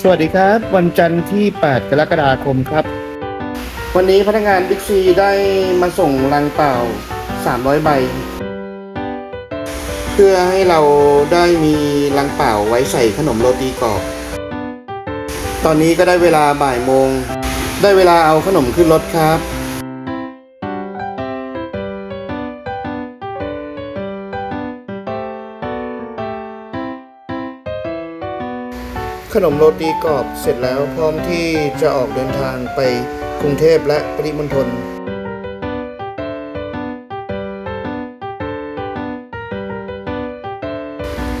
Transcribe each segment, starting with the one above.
สวัสดีครับ วันจันทร์ที่ 8 กรกฎาคมครับ วันนี้พนักงานบิ๊กซีได้มาส่งลังเปล่า 300 ใบ เพื่อให้เราได้มีลังเปล่าไว้ใส่ขนมโรตีกรอบ ตอนนี้ก็ได้เวลาบ่ายโมง ได้เวลาเอาขนมขึ้นรถครับ ขนมโรตีกรอบเสร็จแล้วพร้อมที่จะออกเดินทางไปกรุงเทพและปริมณฑล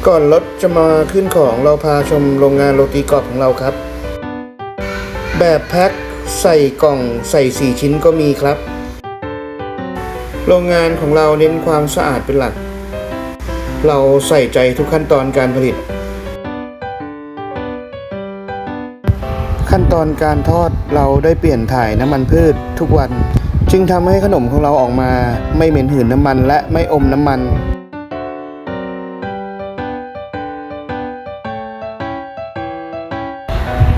ก่อนรถจะมาขึ้นของเราพาชมโรงงานโรตีกรอบของเราครับ แบบแพ็คใส่กล่องใส่ 4 ชิ้นก็มีครับ โรงงานของเราเน้นความสะอาดเป็นหลัก เราใส่ใจทุกขั้นตอนการผลิต ขั้นตอนการทอดเราได้เปลี่ยนถ่ายน้ำมันพืชทุกวัน จึงทำให้ขนมของเราออกมาไม่เหม็นหืนน้ำมันและไม่อมน้ำมัน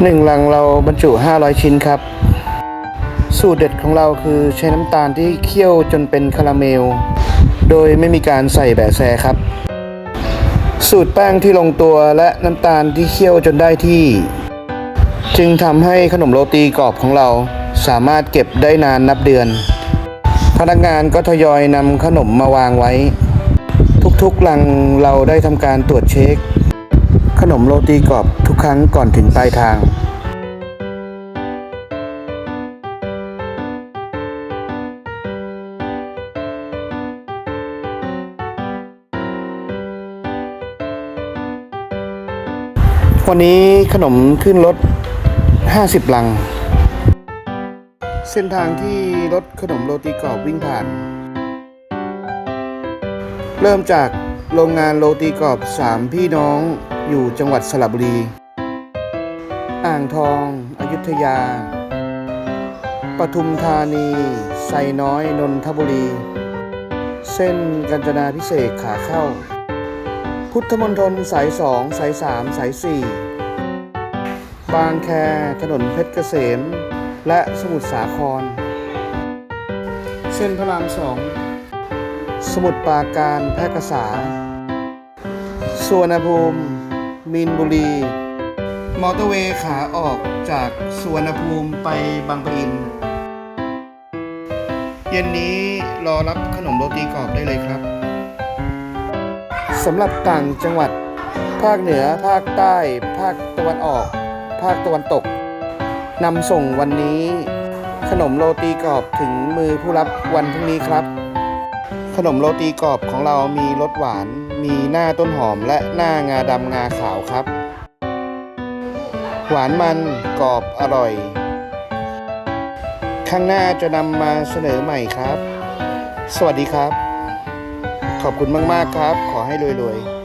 หนึ่งลังเราบรรจุ 500 ชิ้นครับ สูตรเด็ดของเราคือใช้น้ำตาลที่เคี่ยวจนเป็นคาราเมล โดยไม่มีการใส่แบะแซครับ สูตรแป้งที่ลงตัวและน้ำตาลที่เคี่ยวจนได้ที่ จึงทำให้ขนมโรตีกรอบของเราสามารถเก็บได้นานนับเดือน พนักงานก็ทยอยนำขนมมาวางไว้ ทุกๆลังเราได้ทำการตรวจเช็ค ขนมโรตีกรอบทุกครั้งก่อนถึงปลายทางวันนี้ขนมขึ้นรถ 50 ลัง เส้นทางที่รถขนมโรตีกรอบวิ่งผ่าน เริ่มจากโรงงานโรตีกรอบสามพี่น้องอยู่จังหวัดสระบุรี อ่างทอง อยุธยา ปทุมธานี ไซน้อย นนทบุรี เส้นกัญจนาพิเศษขาเข้า พุทธมณฑลสายสองสายสามสายสี่ บางแค ถนนเพชรเกษม และสมุทรสาคร เส้นพระรามสอง สมุทรปราการแพร่กษาสวนภูมิ มีนบุรี มอเตอร์เวย์ขาออกจากสวนภูมิไปบางปะอิน เย็นนี้รอรับขนมโรตีกรอบได้เลยครับ สำหรับต่างจังหวัด ภาคเหนือ ภาคใต้ ภาคตะวันออก ภาคตะวันตกนำส่งวันนี้ ขนมโรตีกรอบถึงมือผู้รับวันพรุ่งนี้ครับ ขนมโรตีกรอบของเรามีรสหวาน มีหน้าต้นหอมและหน้างาดำงาขาวครับ หวานมันกรอบอร่อย ข้างหน้าจะนำมาเสนอใหม่ครับ สวัสดีครับ ขอบคุณมาก ๆ ครับ ขอให้รวย ๆ